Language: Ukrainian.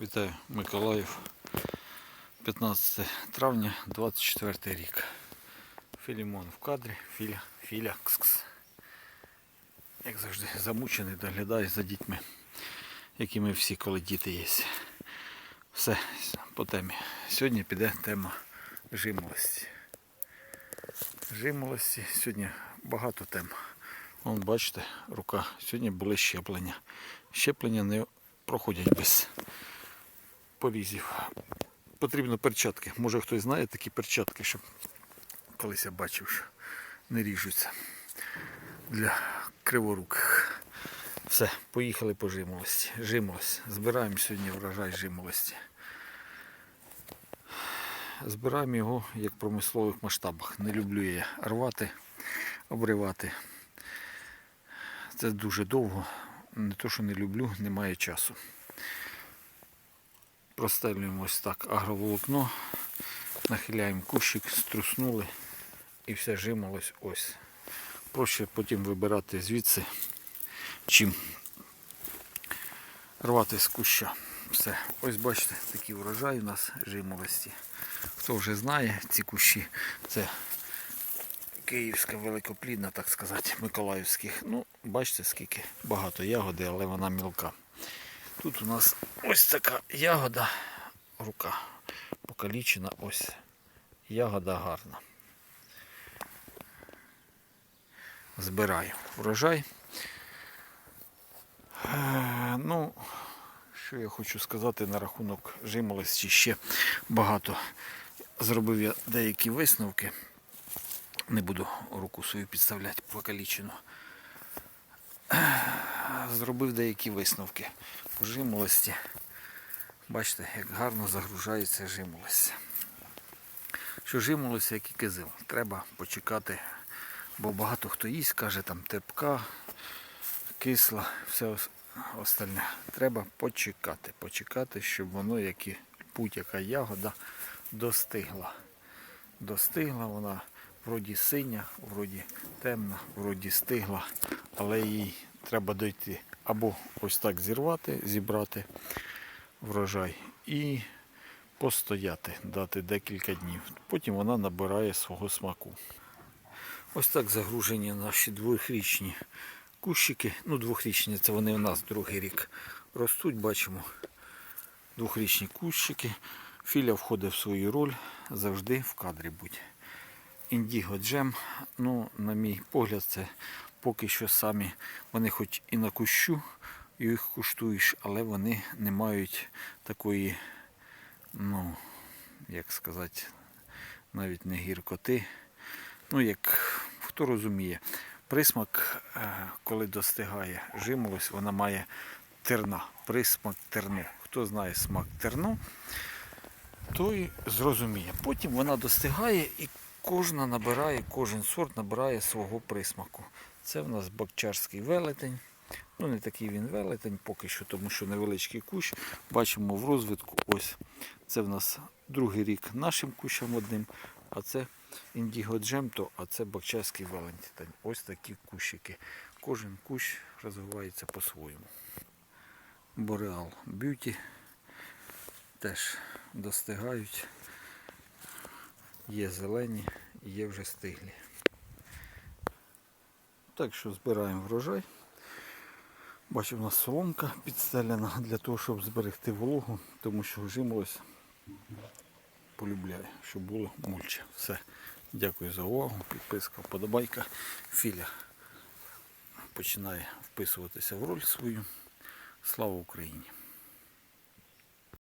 Вітаю, Миколаїв. 15 травня 24 рік. Філімон в кадрі, Філя, Філя. Як завжди, замучений, доглядаю за дітьми, які ми всі, коли діти є. Все по темі. Сьогодні піде тема жимолості. Жимолості. Сьогодні багато тем. Вон, бачите, рука. Сьогодні були щеплення. Щеплення не проходять без порізів. Потрібно перчатки. Може хтось знає такі перчатки, щоб колись я бачив, що не ріжуться для криворуких. Все, поїхали по жимолості. Жимолость. Збираємо сьогодні врожай жимолості. Збираємо його як в промислових масштабах. Не люблю я рвати, обривати. Це дуже довго. Не то, що не люблю, немає часу. Простелюємо ось так агроволокно, нахиляємо кущик, струснули і все жимолось ось. Проще потім вибирати звідси, чим рвати з куща. Все. Ось бачите, такий врожай у нас жимолості. Хто вже знає, ці кущі це київська великоплідна, так сказати, миколаївських. Ну, бачите, скільки багато ягоди, але вона мілка. Тут у нас ось така ягода, рука покалічена, ось ягода гарна. Збираю врожай. Е, Ну, що я хочу сказати на рахунок жимолості ще багато. Зробив я деякі висновки. Не буду руку свою підставляти покалічену. Зробив деякі висновки по жимолості. Бачите, як гарно загружається жимолость. Що жимолость, як і кизил, треба почекати, бо багато хто їсть, каже там тепка, кисла, все остальне. Треба почекати, почекати, щоб воно, як і будь-яка ягода, достигла. Достигла вона вроді синя, вроді темна, вроді стигла, але їй треба дойти або ось так зірвати, зібрати врожай і постояти, дати декілька днів. Потім вона набирає свого смаку. Ось так загружені наші двохрічні кущики. Ну, двохрічні, це вони у нас другий рік ростуть, бачимо. Двохрічні кущики. Філя входить в свою роль, завжди в кадрі будь. Індіго джем, ну, на мій погляд, це поки що самі, вони хоч і на кущу, їх куштуєш, але вони не мають такої, ну, як сказати, навіть не гіркоти. Ну, як хто розуміє, присмак, е, коли достигає жимолось, вона має терна, присмак терну. Хто знає смак терну, той зрозуміє. Потім вона достигає і кожна набирає, кожен сорт набирає свого присмаку. Це в нас бакчарський велетень. Ну, не такий він велетень поки що, тому що невеличкий кущ. Бачимо в розвитку. Ось це в нас другий рік нашим кущам одним, а це індіго джемто, а це бакчарський велетень. Ось такі кущики. Кожен кущ розвивається по-своєму. Бореал б'юті теж достигають. Є зелені, є вже стиглі. Так що збираємо врожай. Бачу, у нас соломка підстелена для того, щоб зберегти вологу, тому що жимолось полюбляє, щоб було мульче. Все. Дякую за увагу. Підписка, вподобайка. Філя починає вписуватися в роль свою. Слава Україні!